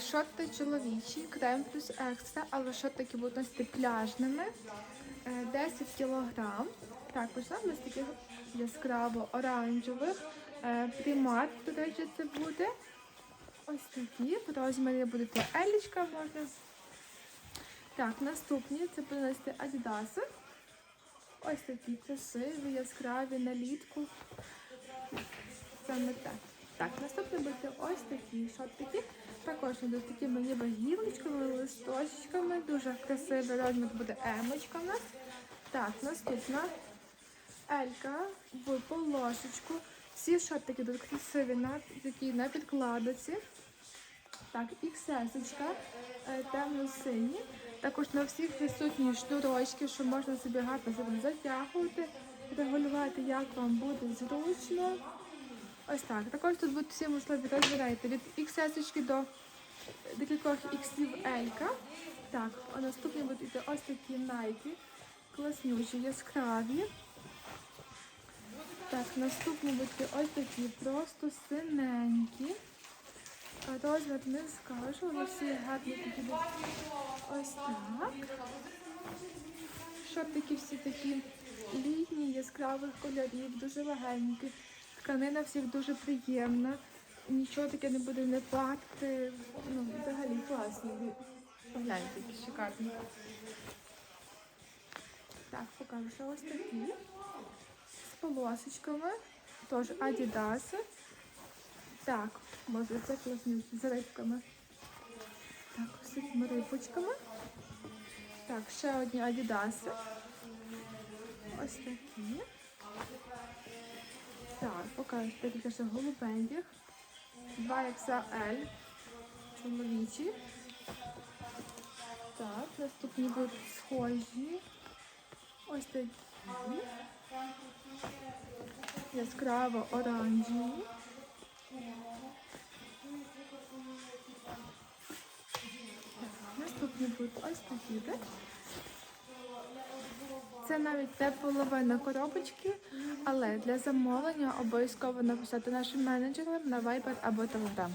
Е, Шорти чоловічі, крем плюс екстра, але шортики будуть носити пляжними. Е, 10 кілограм. Також там ось таких яскраво оранжевих. Е, Примат, до речі, це буде. Ось такі. В розмірі буде елічка можна. Так, наступні це буде носити Адідаси. Ось такі красиві, яскраві, налітку. Саме так. Так, наступне буде ось такі шортики. Також йдуть такими ніби гілочками, листочками. Дуже красивий розмір буде емочка в нас. Так, наступна Елька в полошечку. Всі шортики йдуть красиві на, такі на підкладоці. Так, XS, е, темно-сині. Також на всіх присутні шнурочки, що можна собі гарно затягувати, регулювати, як вам буде зручно. Ось так. Також тут будуть всі можливі розбирайте від XS до декількох XL L. Так, а наступні будуть йти ось такі Nike. Класнючі, яскраві. Так, наступні будуть ось такі просто синенькі. Розмір не скажу, але всі гарні такі будуть. Ось так. Шортики всі такі літні, яскравих кольорів, дуже легенькі. Тканина всіх дуже приємна. Нічого таке не буде не пахти. Ну, взагалі класні. Погляньте, які шикарні. Так, покажу, що ось такі. З полосочками. Теж адідаси. Так, може це класні з рибками. Так, ось такими рибочками. Так, ще одні адідаси. Ось такі. Так, покажу декілька ще голубеньких. 2 XL чоловічі. Так, наступні будуть схожі. Ось такі. Яскраво оранжеві. Наступні будуть ось такі, так? Це навіть не половина коробочки, але для замовлення обов'язково написати нашим менеджерам на Viber або Telegram.